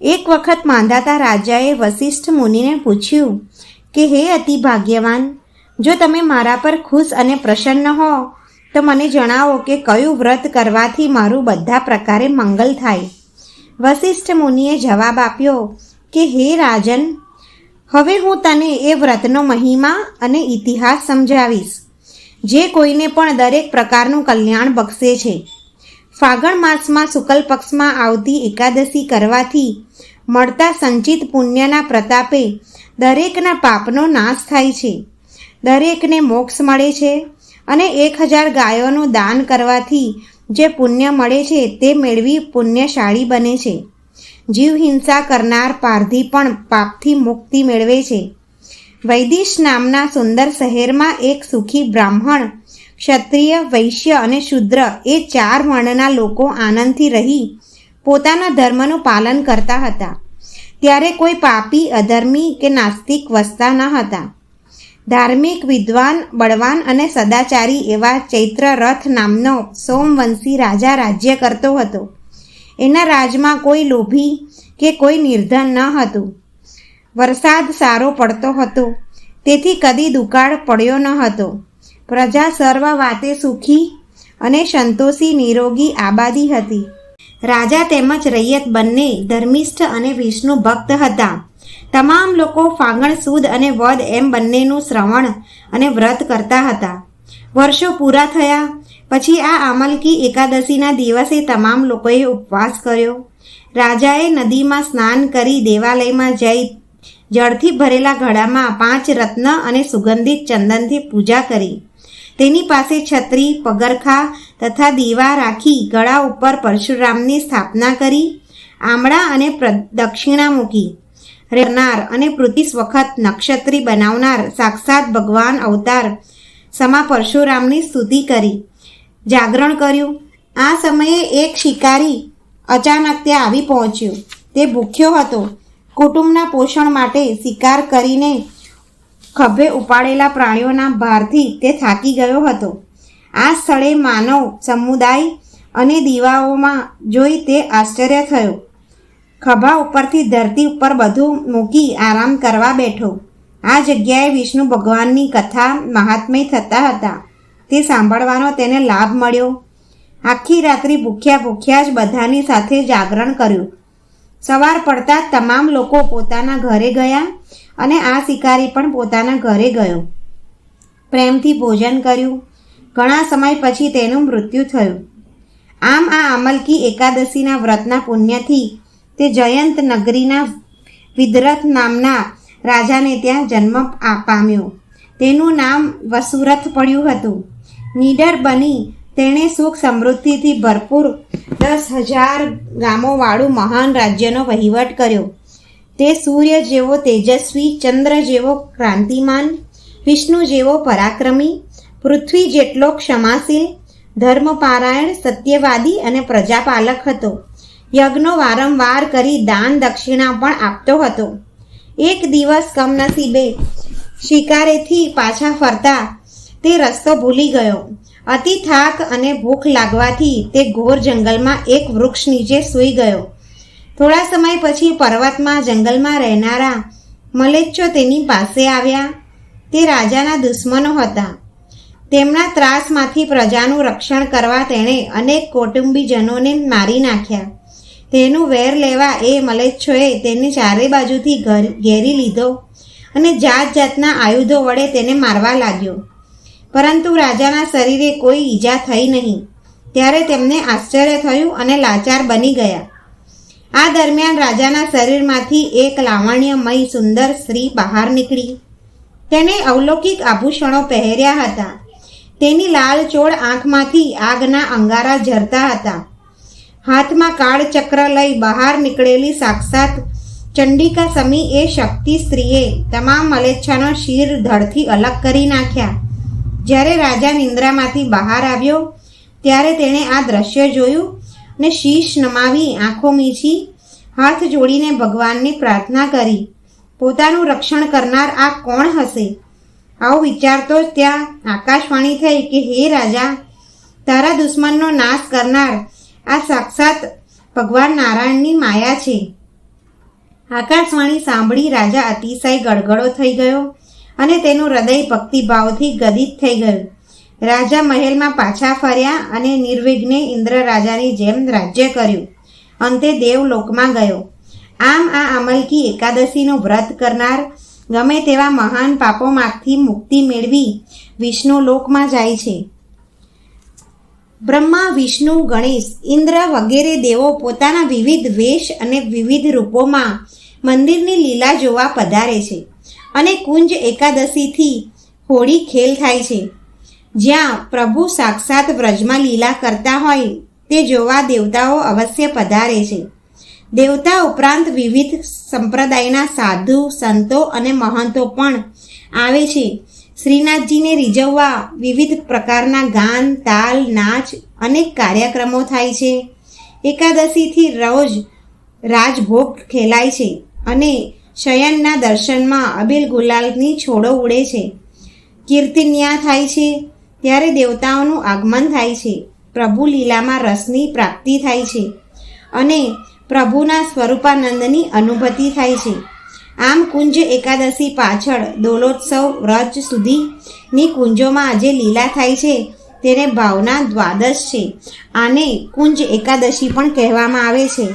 એક વખત માંધાતા રાજાએ વશિષ્ઠ મુનિને પૂછ્યું કે, હે અતિ ભાગ્યવાન જો તમે મારા પર ખુશ અને પ્રસન્ન હો, તો મને જણાવો કે કયું વ્રત કરવાથી મારું બધા પ્રકારે મંગલ થાય. વશિષ્ઠ મુનિએ જવાબ આપ્યો કે, હે રાજન, હવે હું તને એ વ્રતનો મહિમા અને ઇતિહાસ સમજાવીશ. જે કોઈને પણ દરેક પ્રકારનું કલ્યાણ બક્ષે છે. ફાગણ માસમાં શુકલ પક્ષમાં આવતી એકાદશી કરવાથી મળતા સંચિત પુણ્યના પ્રતાપે દરેકના પાપનો નાશ થાય છે. દરેકને મોક્ષ મળે છે અને એક હજાર ગાયોનું દાન કરવાથી જે પુણ્ય મળે છે તે મેળવી પુણ્યશાળી બને છે. જીવ હિંસા કરનાર પારધી પણ પાપથી મુક્તિ મેળવે છે. વૈદિશ નામના સુંદર શહેરમાં એક સુખી બ્રાહ્મણ ક્ષત્રિય, વૈશ્ય અને શુદ્ર એ ચાર વર્ણના લોકો આનંદથી રહી પોતાના ધર્મનું પાલન કરતા હતા. ત્યારે કોઈ પાપી, અધર્મી કે નાસ્તિક વસતા ન હતા. ધાર્મિક વિદ્વાન, બળવાન અને સદાચારી એવા ચૈત્ર રથ નામનો સોમવંશી રાજા રાજ્ય કરતો હતો. એના રાજમાં કોઈ લોભી કે કોઈ નિર્ધન ન હતું. વરસાદ સારો પડતો હતો. તેથી કદી દુકાળ પડ્યો ન હતો. પ્રજા સર્વ વાતે સુખી અને સંતોષી, નિરોગી, આબાદી હતી. રાજા તેમજ રૈયત બંને ધર્મિષ્ઠ અને વિષ્ણુ ભક્ત હતા. તમામ લોકો ફાગણ, સુદ અને વદ એમ બંનેનું શ્રવણ અને વ્રત કરતા હતા. વર્ષો પૂરા થયા, પછી આ આમલકી એકાદશીના દિવસે તમામ લોકોએ ઉપવાસ કર્યો. રાજાએ નદીમાં સ્નાન કરી દેવાલયમાં જઈ જળથી ભરેલા ઘડામાં પાંચ રત્ન અને સુગંધિત ચંદનથી પૂજા કરી. તેની પાસે છત્રી, પગરખા તથા દીવા રાખી ગળા ઉપર પરશુરામની સ્થાપના કરી, આમળા અને દક્ષિણા મૂકી. રહેનાર અને પૃથ્વીસ વખત નક્ષત્રી બનાવનાર સાક્ષાત ભગવાન અવતાર સમા પરશુરામની સ્તુતિ કરી. જાગરણ કર્યું. આ સમયે એક શિકારી અચાનક ત્યાં આવી પહોંચ્યો. તે ભૂખ્યો હતો. કુટુંબના પોષણ માટે શિકાર કરીને ખભે ઉપાડેલા પ્રાણીઓના ભારથી તે થાકી ગયો હતો. આ સ્થળે માનવ સમુદાય અને દીવાઓમાં જોઈ તે આશ્ચર્ય થયો. ખભા ઉપરથી ધરતી ઉપર બધું મૂકી આરામ કરવા બેઠો. આ જગ્યાએ વિષ્ણુ ભગવાનની કથા મહાત્મય થતા હતા. તે સાંભળવાનો તેને લાભ મળ્યો. આખી રાત્રિ ભૂખ્યા ભૂખ્યા જ બધાની સાથે જાગરણ કર્યું. સવાર પડતા તમામ લોકો પોતાના ઘરે ગયા. અને આ શિકારી પણ પોતાના ઘરે ગયો. પ્રેમથી ભોજન કર્યું. ઘણા સમય પછી તેનું મૃત્યુ થયું. આમ આ અમલકી એકાદશીના વ્રતના પુણ્યથી તે જયંત નગરીના વિદ્રથ નામના રાજાને ત્યાં જન્મ પામ્યો. તેનું નામ વસુરથ પડ્યું હતું. નીડર બની તેણે સુખ સમૃદ્ધિથી ભરપૂર દસ હજાર ગામોવાળું મહાન રાજ્યનો વહીવટ કર્યો. તે સૂર્ય જેવો તેજસ્વી, ચંદ્ર જેવો ક્રાંતિમાન, વિષ્ણુ જેવો પરાક્રમી, પૃથ્વી જેટલો ક્ષમાશીલ, ધર્મપારાયણ, સત્યવાદી અને પ્રજાપાલક હતો. યજ્ઞો વારંવાર કરી દાન દક્ષિણા પણ આપતો હતો. એક દિવસ કમનસીબે શિકારેથી પાછા ફરતા તે રસ્તો ભૂલી ગયો. અતિ થાક અને ભૂખ લાગવાથી તે ઘોર જંગલમાં એક વૃક્ષ નીચે સૂઈ ગયો. થોડા સમય પછી પર્વતમાં, જંગલમાં રહેનારા મલેચ્છો તેની પાસે આવ્યા. તે રાજાના દુશ્મનો હતા. તેમના ત્રાસમાંથી પ્રજાનું રક્ષણ કરવા તેણે અનેક કૌટુંબીજનોને મારી નાખ્યા. તેનું વેર લેવા એ મલેચ્છોએ તેને ચારે બાજુથી ઘેરી લીધો અને જાત જાતના આયુધો વડે તેને મારવા લાગ્યો. પરંતુ રાજાના શરીરે કોઈ ઈજા થઈ નહીં. ત્યારે તેમને આશ્ચર્ય થયું અને લાચાર બની ગયા. આ દરમિયાન રાજાના શરીરમાંથી એક લાવણ્યમય સુંદર સ્ત્રી બહાર નીકળી. તેને અવલૌકિક આભૂષણો પહેર્યા હતા. તેની લાલ ચોળ આંખમાંથી આગના અંગારા ઝરતા હતા. હાથમાં કાળચક્ર લઈ બહાર નીકળેલી સાક્ષાત ચંડિકા સમી એ શક્તિ સ્ત્રીએ તમામ મલેચ્છાનો શિર ધડથી અલગ કરી નાખ્યા. જ્યારે રાજા નિંદ્રામાંથી બહાર આવ્યો, ત્યારે તેણે આ દ્રશ્ય જોયું ને શીશ નમાવી આંખો મીચી હાથ જોડીને ભગવાનની પ્રાર્થના કરી. પોતાનું રક્ષણ કરનાર આ કોણ હશે? આવું વિચારતો જ ત્યાં આકાશવાણી થઈ કે, હે રાજા, તારા દુશ્મનનો નાશ કરનાર આ સાક્ષાત ભગવાન નારાયણની માયા છે. આકાશવાણી સાંભળી રાજા અતિશય ગડગડો થઈ ગયો અને તેનું હૃદય ભક્તિભાવથી ગદિત થઈ ગયું. રાજા મહેલમાં પાછા ફર્યા અને નિર્વિઘ્ને ઇન્દ્ર રાજાની જેમ રાજ્ય કર્યું. અંતે દેવલોકમાં ગયો. આમ આ અમલકી એકાદશીનું વ્રત કરનાર, ગમે તેવા મહાન પાપોમાંથી મુક્તિ મેળવી વિષ્ણુ લોકમાં જાય છે. બ્રહ્મા, વિષ્ણુ, ગણેશ, ઇન્દ્ર વગેરે દેવો પોતાના વિવિધ વેશ અને વિવિધ રૂપોમાં મંદિરની લીલા જોવા પધારે છે અને કુંજ એકાદશીથી હોળી ખેલ થાય છે. જ્યાં પ્રભુ સાક્ષાત વ્રજમાં લીલા કરતા હોય, તે જોવા દેવતાઓ અવશ્ય પધારે છે. દેવતા ઉપરાંત વિવિધ સંપ્રદાયના સાધુ, સંતો અને મહંતો પણ આવે છે. શ્રીનાથજીને રીઝવવા વિવિધ પ્રકારના ગાન, તાલ, નાચ અનેક કાર્યક્રમો થાય છે. એકાદશીથી રોજ રાજભોગ ખેલાય છે અને શયનના દર્શનમાં અબિલ ગુલાલની છોડો ઉડે છે. કીર્તિન્યા થાય છે. ત્યારે દેવતાઓનું આગમન થાય છે. પ્રભુ લીલામાં રસની પ્રાપ્તિ થાય છે અને પ્રભુના સ્વરૂપાનંદની અનુભૂતિ થાય છે. આમ કુંજ એકાદશી પાછળ દોલોત્સવ વ્રજ સુધીની કુંજોમાં આજે લીલા થાય છે. તેને ભાવના દ્વાદશ છે. આને કુંજ એકાદશી પણ કહેવામાં આવે છે.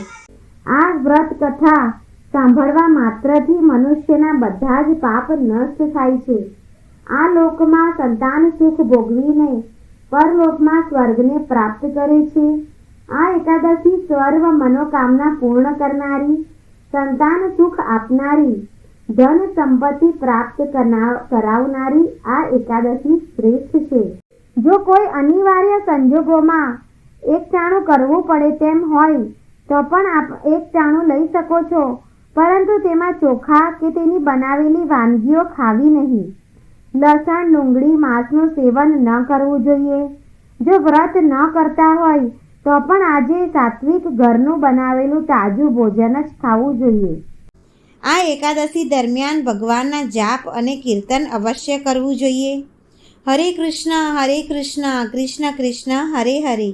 આ વ્રત કથા સાંભળવા માત્રથી મનુષ્યના બધા જ પાપ નષ્ટ થાય છે. આ લોકમાં સંતાન સુખ ભોગવીને પરલોકમાં સ્વર્ગને પ્રાપ્ત કરે છે. આ એકાદશી સર્વ મનોકામના પૂર્ણ કરનારી, સંતાન સુખ આપનારી, ધન સંપત્તિ પ્રાપ્ત કરાવનારી આ એકાદશી શ્રેષ્ઠ છે. જો કોઈ અનિવાર્ય સંજોગોમાં એક ટાણું કરવું પડે તેમ હોય, તો પણ આપ એક ટાણું લઈ શકો છો. પરંતુ તેમાં ચોખા કે તેની બનાવેલી વાનગીઓ ખાવી નહીં. લસણ, ડુંગળી, માંસનું સેવન ન કરવું જોઈએ. જો વ્રત ન કરતા હોય, તો પણ આજે સાત્વિક ઘરનું બનાવેલું તાજું ભોજન જ ખાવું જોઈએ. આ એકાદશી દરમિયાન ભગવાનના જાપ અને કીર્તન અવશ્ય કરવું જોઈએ. હરે કૃષ્ણ હરે કૃષ્ણ કૃષ્ણ કૃષ્ણ, હરે હરે.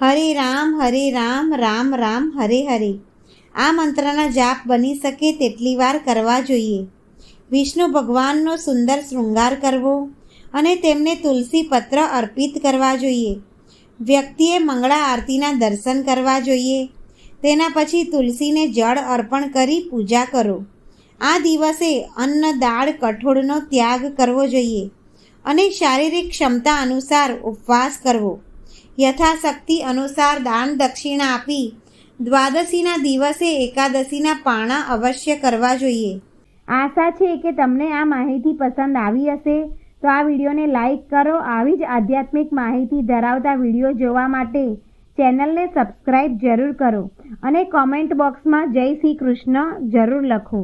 હરે રામ હરે રામ રામ રામ, હરે હરે. આ મંત્રના જાપ બની શકે તેટલી વાર કરવા જોઈએ. વિષ્ણુ ભગવાનનો સુંદર શૃંગાર કરવો અને તેમને તુલસી પત્ર અર્પિત કરવા જોઈએ. વ્યક્તિએ મંગળા આરતીના દર્શન કરવા જોઈએ. તેના પછી તુલસીને જળ અર્પણ કરી પૂજા કરો. આ દિવસે અન્ન દાળ કઠોળનો ત્યાગ કરવો જોઈએ અને શારીરિક ક્ષમતા અનુસાર ઉપવાસ કરવો. યથાશક્તિ અનુસાર દાન દક્ષિણા આપી દ્વાદશીના દિવસે એકાદશીના પાણા અવશ્ય કરવા જોઈએ. આશા છે કે તમને આ માહિતી પસંદ આવી હશે. તો આ વિડીયોને લાઈક કરો, આવી જ આધ્યાત્મિક માહિતી ધરાવતા વીડિયો જોવા માટે ચેનલને સબસ્ક્રાઈબ જરૂર કરો અને કોમેન્ટ બોક્સમાં જય શ્રી કૃષ્ણ જરૂર લખો.